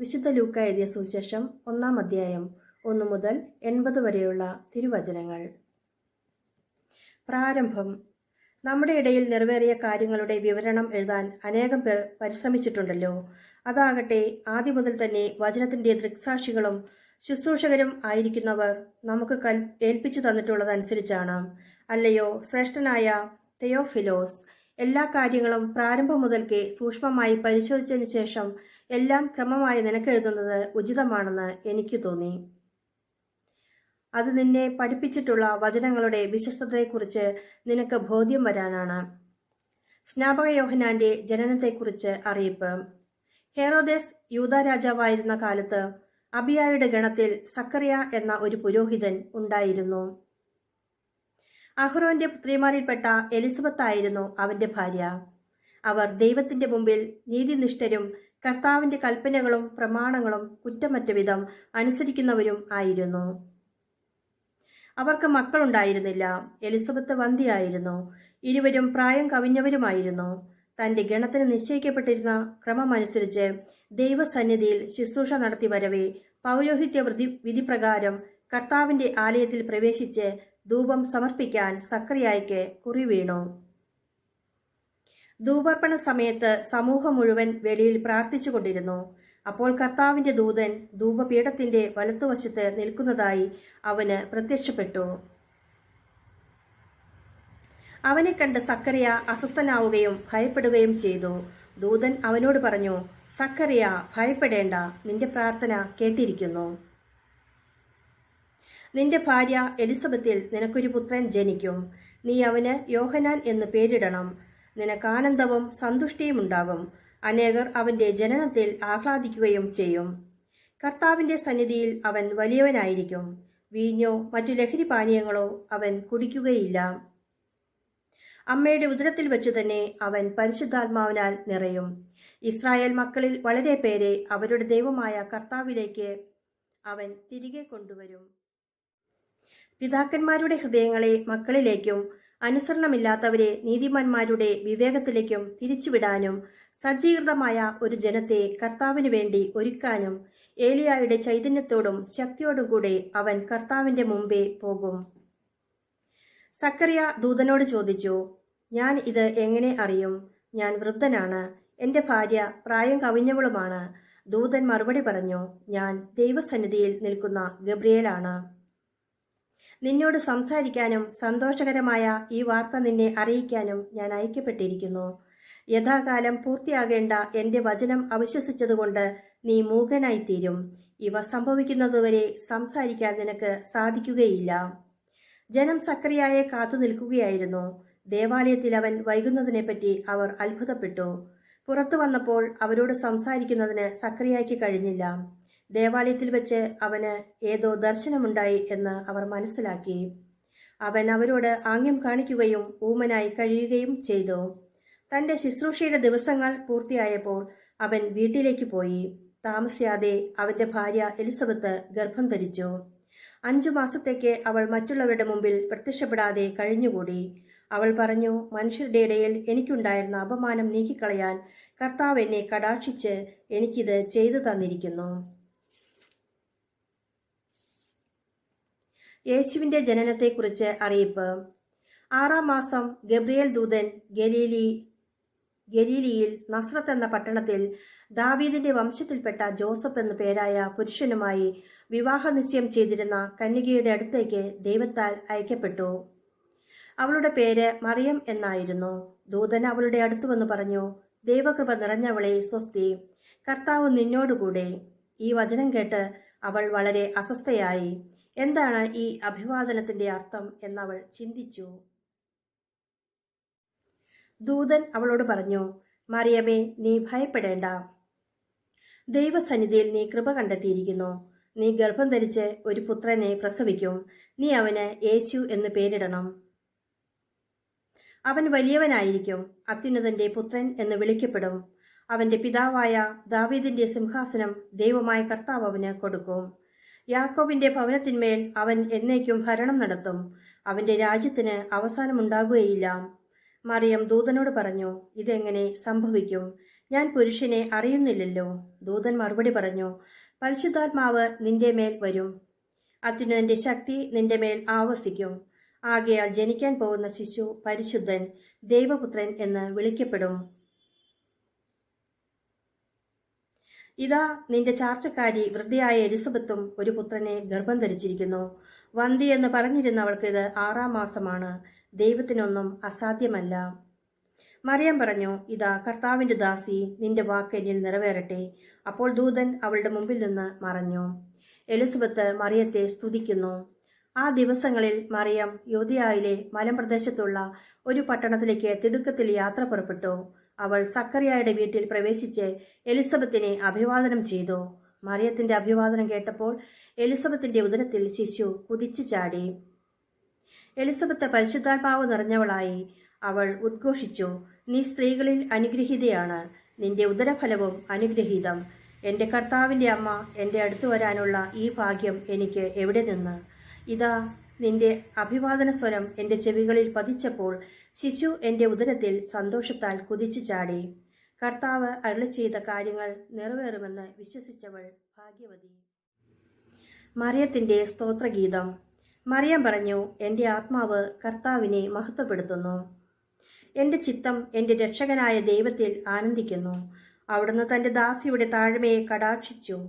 വിശുദ്ധ ലൂക്ക എഴുതിയ സുവിശേഷം ഒന്നാം അധ്യായം ഒന്നു മുതൽ എൺപത് വരെയുള്ള തിരുവചനങ്ങൾ. പ്രാരംഭം. നമ്മുടെ ഇടയിൽ നിറവേറിയ കാര്യങ്ങളുടെ വിവരണം എഴുതാൻ അനേകം പേർ പരിശ്രമിച്ചിട്ടുണ്ടല്ലോ. അതാകട്ടെ ആദ്യം മുതൽ തന്നെ വചനത്തിന്റെ ദൃക്സാക്ഷികളും ശുശ്രൂഷകരും ആയിരിക്കുന്നവർ നമുക്ക് കൽ ഏൽപ്പിച്ചു തന്നിട്ടുള്ളതനുസരിച്ചാണ്. അല്ലയോ ശ്രേഷ്ഠനായ തെയോഫിലോസ് എല്ലാ കാര്യങ്ങളും പ്രാരംഭം മുതൽക്കേ സൂക്ഷ്മമായി പരിശോധിച്ചതിന് ശേഷം എല്ലാം ക്രമമായി നിനക്കെഴുതുന്നത് ഉചിതമാണെന്ന് എനിക്ക് തോന്നി. അത് നിന്നെ പഠിപ്പിച്ചിട്ടുള്ള വചനങ്ങളുടെ വിശ്വസ്തതയെക്കുറിച്ച് നിനക്ക് ബോധ്യം വരാനാണ്. സ്നാപക യോഹനാന്റെ ജനനത്തെക്കുറിച്ച് അറിയിപ്പ്. ഹെറോദേസ് യൂത രാജാവായിരുന്ന കാലത്ത് അബിയായുടെ ഗണത്തിൽ സക്കറിയ എന്ന ഒരു പുരോഹിതൻ ഉണ്ടായിരുന്നു. അഹ്റോന്റെ പുത്രിമാരിൽപ്പെട്ട എലിസബത്ത് ആയിരുന്നു അവന്റെ ഭാര്യ. അവർ ദൈവത്തിന്റെ മുമ്പിൽ നീതിനിഷ്ഠരും കർത്താവിന്റെ കൽപ്പനകളും പ്രമാണങ്ങളും കുറ്റമറ്റ വിധം അനുസരിക്കുന്നവരും ആയിരുന്നു. അവർക്ക് മക്കളുണ്ടായിരുന്നില്ല. എലിസബത്ത് വന്ധിയായിരുന്നു ഇരുവരും പ്രായം കവിഞ്ഞവരുമായിരുന്നു. തന്റെ ഗണത്തിന് നിശ്ചയിക്കപ്പെട്ടിരുന്ന ക്രമമനുസരിച്ച് ദൈവസന്നിധിയിൽ ശുശ്രൂഷ നടത്തി വരവേ പൗരോഹിത്യ വിധി വിധിപ്രകാരം കർത്താവിന്റെ ആലയത്തിൽ പ്രവേശിച്ച് ധൂപം സമർപ്പിക്കാൻ സക്രിയായ്ക്ക് കുറി വീണു. ധൂപർപ്പണ സമയത്ത് സമൂഹം മുഴുവൻ വെളിയിൽ പ്രാർത്ഥിച്ചുകൊണ്ടിരുന്നു. അപ്പോൾ കർത്താവിന്റെ ദൂതൻ ധൂപപീഠത്തിന്റെ വലത്തുവശത്ത് നിൽക്കുന്നതായി അവന് പ്രത്യക്ഷപ്പെട്ടു. അവനെ കണ്ട് സക്കറിയ അസ്വസ്ഥനാവുകയും ഭയപ്പെടുകയും ചെയ്തു. ദൂതൻ അവനോട് പറഞ്ഞു സക്കറിയ ഭയപ്പെടേണ്ട. നിന്റെ പ്രാർത്ഥന കേട്ടിരിക്കുന്നു. നിന്റെ ഭാര്യ എലിസബത്തിൽ നിനക്കൊരു പുത്രൻ ജനിക്കും. നീ അവന് യോഹനാൻ എന്ന് പേരിടണം. നിനക്ക് ആനന്ദവും സന്തുഷ്ടിയും ഉണ്ടാകും അനേകർ അവന്റെ ജനനത്തിൽ ആഹ്ലാദിക്കുകയും ചെയ്യും. കർത്താവിന്റെ സന്നിധിയിൽ അവൻ വലിയവനായിരിക്കും. വീഞ്ഞോ മറ്റു ലഹരി പാനീയങ്ങളോ അവൻ കുടിക്കുകയില്ല. അമ്മയുടെ ഉദരത്തിൽ വെച്ച് തന്നെ അവൻ പരിശുദ്ധാത്മാവിനാൽ നിറയും. ഇസ്രായേൽ മക്കളിൽ വളരെ പേരെ അവരുടെ ദൈവമായ കർത്താവിലേക്ക് അവൻ തിരികെ കൊണ്ടുവരും. പിതാക്കന്മാരുടെ ഹൃദയങ്ങളെ മക്കളിലേക്കും അനുസരണമില്ലാത്തവരെ നീതിമാന്മാരുടെ വിവേകത്തിലേക്കും തിരിച്ചുവിടാനും സജ്ജീകൃതമായ ഒരു ജനത്തെ കർത്താവിനു വേണ്ടി ഒരുക്കാനും ഏലിയായുടെ ചൈതന്യത്തോടും ശക്തിയോടും കൂടെ അവൻ കർത്താവിന്റെ മുമ്പേ പോകും. സക്കറിയ ദൂതനോട് ചോദിച്ചു ഞാൻ ഇത് എങ്ങനെ അറിയും? ഞാൻ വൃദ്ധനാണ് എന്റെ ഭാര്യ പ്രായം കവിഞ്ഞവളുമാണ്. ദൂതൻ മറുപടി പറഞ്ഞു ഞാൻ ദൈവസന്നിധിയിൽ നിൽക്കുന്ന ഗബ്രിയേലാണ്. നിന്നോട് സംസാരിക്കാനും സന്തോഷകരമായ ഈ വാർത്ത നിന്നെ അറിയിക്കാനും ഞാൻ അയക്കപ്പെട്ടിരിക്കുന്നു യഥാകാലം പൂർത്തിയാകേണ്ട എന്റെ വചനം അവിശ്വസിച്ചതുകൊണ്ട് നീ മൂകനായിത്തീരും. ഇവ സംഭവിക്കുന്നതുവരെ സംസാരിക്കാൻ നിനക്ക് സാധിക്കുകയില്ല. ജനം സക്രിയായെ കാത്തു നിൽക്കുകയായിരുന്നു. ദേവാലയത്തിൽ അവൻ വൈകുന്നതിനെപ്പറ്റി അവർ അത്ഭുതപ്പെട്ടു. പുറത്തു വന്നപ്പോൾ അവരോട് സംസാരിക്കുന്നതിന് സക്രിയാക്കി കഴിഞ്ഞില്ല. ദേവാലയത്തിൽ വെച്ച് അവന് ഏതോ ദർശനമുണ്ടായി എന്ന് അവർ മനസ്സിലാക്കി. അവൻ അവരോട് ആംഗ്യം കാണിക്കുകയും ഊമനായി കഴിയുകയും ചെയ്തു. തന്റെ ശുശ്രൂഷയുടെ ദിവസങ്ങൾ പൂർത്തിയായപ്പോൾ അവൻ വീട്ടിലേക്ക് പോയി. താമസിയാതെ അവന്റെ ഭാര്യ എലിസബത്ത് ഗർഭം ധരിച്ചു. അഞ്ചു മാസത്തേക്ക് അവൾ മറ്റുള്ളവരുടെ മുമ്പിൽ പ്രത്യക്ഷപ്പെടാതെ കഴിഞ്ഞുകൂടി. അവൾ പറഞ്ഞു മനുഷ്യരുടെ ഇടയിൽ എനിക്കുണ്ടായിരുന്ന അപമാനം നീക്കിക്കളയാൻ കർത്താവ് എന്നെ കടാക്ഷിച്ച് എനിക്കിത് ചെയ്തു തന്നിരിക്കുന്നു. യേശുവിന്റെ ജനനത്തെക്കുറിച്ച് അറിയിപ്പ്. ആറാം മാസം ഗബ്രിയേൽ ദൂതൻ ഗലീലി ഗലീലിയിൽ നസ്രത്ത് എന്ന പട്ടണത്തിൽ ദാവീദിന്റെ വംശത്തിൽപ്പെട്ട ജോസഫ് എന്ന പേരായ പുരുഷനുമായി വിവാഹ നിശ്ചയം ചെയ്തിരുന്ന കന്യകയുടെ അടുത്തേക്ക് ദൈവത്താൽ അയക്കപ്പെട്ടു. അവളുടെ പേര് മറിയം എന്നായിരുന്നു. ദൂതൻ അവളുടെ അടുത്തു വന്ന് പറഞ്ഞു ദൈവകൃപ നിറഞ്ഞവളെ സ്വസ്തി കർത്താവ് നിന്നോടുകൂടെ. ഈ വചനം കേട്ട് അവൾ വളരെ അസ്വസ്ഥയായി. എന്താണ് ഈ അഭിവാദനത്തിന്റെ അർത്ഥം എന്നവൾ ചിന്തിച്ചു. ദൂതൻ അവളോട് പറഞ്ഞു മറിയമേ നീ ഭയപ്പെടേണ്ട. ദൈവസന്നിധിയിൽ നീ കൃപ കണ്ടെത്തിയിരിക്കുന്നു. നീ ഗർഭം ധരിച്ച് ഒരു പുത്രനെ പ്രസവിക്കും. നീ അവന് യേശു എന്ന് പേരിടണം. അവൻ വലിയവനായിരിക്കും. അത്യുന്നതന്റെ പുത്രൻ എന്ന് വിളിക്കപ്പെടും. അവന്റെ പിതാവായ ദാവീദിന്റെ സിംഹാസനം ദൈവമായ കർത്താവ് അവന് കൊടുക്കും. യാക്കോബിന്റെ ഭവനത്തിന്മേൽ അവൻ എന്നേക്കും ഭരണം നടത്തും. അവന്റെ രാജ്യത്തിന് അവസാനമുണ്ടാകുകയില്ല. മറിയം ദൂതനോട് പറഞ്ഞു ഇതെങ്ങനെ സംഭവിക്കും? ഞാൻ പുരുഷനെ അറിയുന്നില്ലല്ലോ. ദൂതൻ മറുപടി പറഞ്ഞു പരിശുദ്ധാത്മാവ് നിന്റെ മേൽ വരും. അത്യുന്നതിന്റെ ശക്തി നിന്റെ മേൽ ആവസിക്കും. ആകയാൽ ജനിക്കാൻ പോകുന്ന ശിശു പരിശുദ്ധൻ ദൈവപുത്രൻ എന്ന് വിളിക്കപ്പെടും. ഇതാ നിന്റെ ചാർച്ചക്കാരി വൃദ്ധയായ എലിസബത്തും ഒരു പുത്രനെ ഗർഭം ധരിച്ചിരിക്കുന്നു. വന്തി എന്ന് പറഞ്ഞിരുന്നവൾക്ക് ഇത് ആറാം മാസമാണ്. ദൈവത്തിനൊന്നും അസാധ്യമല്ല. മറിയം പറഞ്ഞു ഇതാ കർത്താവിന്റെ ദാസി നിന്റെ വാക്ക് എന്നിൽ നിറവേറട്ടെ. അപ്പോൾ ദൂതൻ അവളുടെ മുമ്പിൽ നിന്ന് മറഞ്ഞു. എലിസബത്ത് മറിയത്തെ സ്തുതിക്കുന്നു. ആ ദിവസങ്ങളിൽ മറിയം യോധിയായിലെ മലമ്പ്രദേശത്തുള്ള ഒരു പട്ടണത്തിലേക്ക് തിടുക്കത്തിൽ യാത്ര പുറപ്പെട്ടു. അവൾ സക്കറിയായുടെ വീട്ടിൽ പ്രവേശിച്ച് എലിസബത്തിനെ അഭിവാദനം ചെയ്തു. മറിയത്തിന്റെ അഭിവാദനം കേട്ടപ്പോൾ എലിസബത്തിന്റെ ഉദരത്തിൽ ശിശു കുതിച്ചു ചാടി. എലിസബത്ത് പരിശുദ്ധാത്മാവ് നിറഞ്ഞവളായി അവൾ ഉദ്ഘോഷിച്ചു. നീ സ്ത്രീകളിൽ അനുഗ്രഹീതയാണ്. നിന്റെ ഉദരഫലവും അനുഗ്രഹീതം. എന്റെ കർത്താവിന്റെ അമ്മ എന്റെ അടുത്തു വരാനുള്ള ഈ ഭാഗ്യം എനിക്ക് എവിടെ നിന്ന്? ഇതാ നിന്റെ അഭിവാദന സ്വരം എന്റെ ചെവികളിൽ പതിച്ചപ്പോൾ ശിശു എന്റെ ഉദരത്തിൽ സന്തോഷത്താൽ കുതിച്ചു ചാടി. കർത്താവ് അരുളി ചെയ്ത കാര്യങ്ങൾ നിറവേറുമെന്ന് വിശ്വസിച്ചവൾ ഭാഗ്യവതി. മറിയത്തിന്റെ സ്തോത്രഗീതം. മറിയം പറഞ്ഞു എന്റെ ആത്മാവ് കർത്താവിനെ മഹത്വപ്പെടുത്തുന്നു. എന്റെ ചിത്തം എന്റെ രക്ഷകനായ ദൈവത്തിൽ ആനന്ദിക്കുന്നു. അവിടുന്ന് തന്റെ ദാസിയുടെ താഴ്മയെ കടാക്ഷിച്ചു.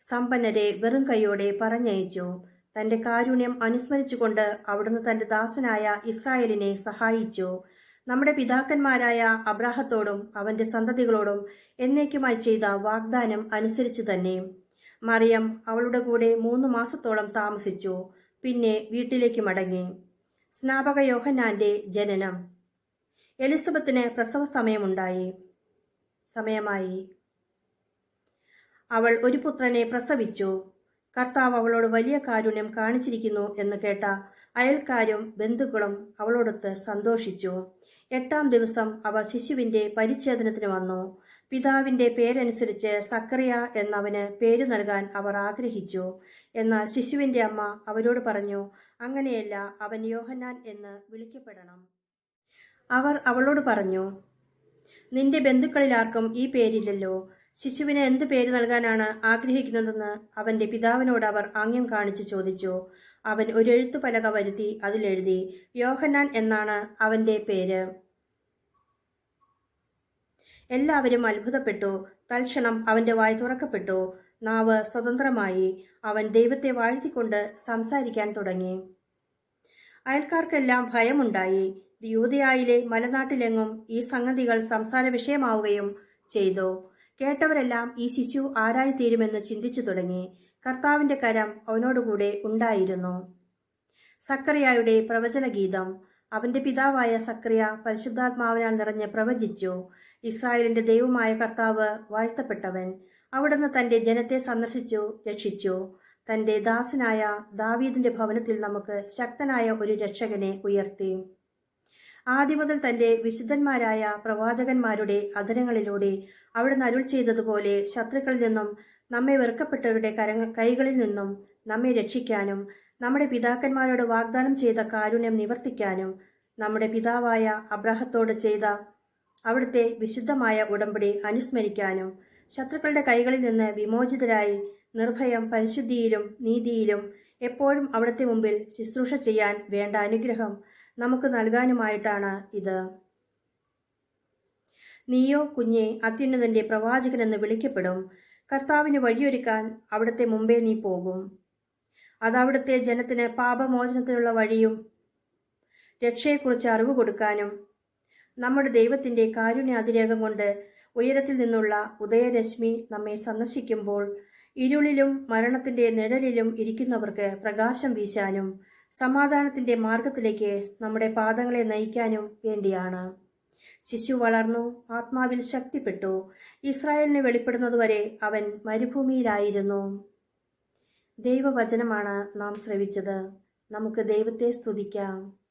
സമ്പന്നരെ വെറും കൈയോടെ പറഞ്ഞയച്ചു. തന്റെ കാരുണ്യം അനുസ്മരിച്ചുകൊണ്ട് അവിടുന്ന് തന്റെ ദാസനായ ഇസ്രായേലിനെ സഹായിച്ചു. നമ്മുടെ പിതാക്കന്മാരായ അബ്രാഹത്തോടും അവന്റെ സന്തതികളോടും എന്നേക്കുമായി ചെയ്ത വാഗ്ദാനം അനുസരിച്ചു തന്നെ. മറിയം അവളുടെ കൂടെ മൂന്ന് മാസത്തോളം താമസിച്ചു. പിന്നെ വീട്ടിലേക്ക് മടങ്ങി. സ്നാപക യോഹന്നാന്റെ ജനനം. എലിസബത്തിന് പ്രസവ സമയമുണ്ടായി സമയമായി. അവൾ ഒരു പുത്രനെ പ്രസവിച്ചു. കർത്താവ് അവളോട് വലിയ കാരുണ്യം കാണിച്ചിരിക്കുന്നു എന്ന് കേട്ട അയൽക്കാരും ബന്ധുക്കളും അവളോടൊത്ത് സന്തോഷിച്ചു. എട്ടാം ദിവസം അവർ ശിശുവിന്റെ പരിച്ഛേദനത്തിന് വന്നു. പിതാവിന്റെ പേരനുസരിച്ച് സക്കറിയ എന്നവന് പേര് നൽകാൻ അവർ ആഗ്രഹിച്ചു. എന്നാൽ ശിശുവിന്റെ അമ്മ അവരോട് പറഞ്ഞു അങ്ങനെയല്ല അവൻ യോഹന്നാൻ എന്ന് വിളിക്കപ്പെടണം. അവർ അവളോട് പറഞ്ഞു നിന്റെ ബന്ധുക്കളിൽ ആർക്കും ഈ പേരില്ലല്ലോ. ശിശുവിന് എന്ത് പേര് നൽകാനാണ് ആഗ്രഹിക്കുന്നതെന്ന് അവന്റെ പിതാവിനോട് അവർ ആംഗ്യം കാണിച്ച് ചോദിച്ചു. അവൻ ഒരു എഴുത്തു എഴുത്തുപലക വരുത്തി അതിലെഴുതി യോഹന്നാൻ എന്നാണ് അവന്റെ പേര്. എല്ലാവരും അത്ഭുതപ്പെട്ടു. തൽക്ഷണം അവന്റെ വായ് തുറക്കപ്പെട്ടു. നാവ് സ്വതന്ത്രമായി. അവൻ ദൈവത്തെ വാഴ്ത്തിക്കൊണ്ട് സംസാരിക്കാൻ തുടങ്ങി. അയൽക്കാർക്കെല്ലാം ഭയമുണ്ടായി. യൂതയായിലെ മലനാട്ടിലെങ്ങും ഈ സംഗതികൾ സംസാര വിഷയമാവുകയും ചെയ്തു. കേട്ടവരെല്ലാം ഈ ശിശു ആരായിത്തീരുമെന്ന് ചിന്തിച്ചു തുടങ്ങി കർത്താവിന്റെ കരം അവനോടുകൂടെ ഉണ്ടായിരുന്നു. സക്കറിയായുടെ പ്രവചനഗീതം അവന്റെ പിതാവായ സക്രിയ പരിശുദ്ധാത്മാവിനാൽ നിറഞ്ഞ് പ്രവചിച്ചു ഇസ്രായേലിന്റെ ദൈവമായ കർത്താവ് വാഴ്ത്തപ്പെട്ടവൻ അവിടുന്ന് തന്റെ ജനത്തെ സന്ദർശിച്ചു രക്ഷിച്ചു. തന്റെ ദാസനായ ദാവീദിന്റെ ഭവനത്തിൽ നമുക്ക് ശക്തനായ ഒരു രക്ഷകനെ ഉയർത്തി. ആദ്യം മുതൽ തന്റെ വിശുദ്ധന്മാരായ പ്രവാചകന്മാരുടെ അധരങ്ങളിലൂടെ അവിടുന്ന് അരുൾ ചെയ്തതുപോലെ ശത്രുക്കളിൽ നിന്നും നമ്മെ വെറുക്കപ്പെട്ടവരുടെ കരങ്ങ കൈകളിൽ നിന്നും നമ്മെ രക്ഷിക്കാനും നമ്മുടെ പിതാക്കന്മാരോട് വാഗ്ദാനം ചെയ്ത കാരുണ്യം നിവർത്തിക്കാനും നമ്മുടെ പിതാവായ അബ്രാഹത്തോട് ചെയ്ത അവിടുത്തെ വിശുദ്ധമായ ഉടമ്പടി അനുസ്മരിക്കാനും ശത്രുക്കളുടെ കൈകളിൽ നിന്ന് വിമോചിതരായി നിർഭയം പരിശുദ്ധിയിലും നീതിയിലും എപ്പോഴും അവിടുത്തെ മുമ്പിൽ ശുശ്രൂഷ ചെയ്യാൻ വേണ്ട അനുഗ്രഹം നമുക്ക് നൽകാനുമായിട്ടാണ് ഇത്. നീയോ കുഞ്ഞെ അത്യുന്നതന്റെ പ്രവാചകൻ എന്ന് വിളിക്കപ്പെടും. കർത്താവിന് വഴിയൊരുക്കാൻ അവിടുത്തെ മുമ്പേ നീ പോകും. അതവിടുത്തെ ജനത്തിന് പാപമോചനത്തിനുള്ള വഴിയും രക്ഷയെക്കുറിച്ച് അറിവ് കൊടുക്കാനും നമ്മുടെ ദൈവത്തിന്റെ കാരുണ്യ അതിരേഖം കൊണ്ട് ഉയരത്തിൽ നിന്നുള്ള ഉദയരശ്മി നമ്മെ സന്ദർശിക്കുമ്പോൾ ഇരുളിലും മരണത്തിന്റെ നിഴലിലും ഇരിക്കുന്നവർക്ക് പ്രകാശം വീശാനും സമാധാനത്തിന്റെ മാർഗത്തിലേക്ക് നമ്മുടെ പാദങ്ങളെ നയിക്കാനും വേണ്ടിയാണ്. ശിശു വളർന്നു ആത്മാവിൽ ശക്തിപ്പെട്ടു. ഇസ്രായേലിന് വെളിപ്പെടുന്നതുവരെ അവൻ മരുഭൂമിയിലായിരുന്നു. ദൈവവചനമാണ് നാം ശ്രവിച്ചത്. നമുക്ക് ദൈവത്തെ സ്തുതിക്കാം.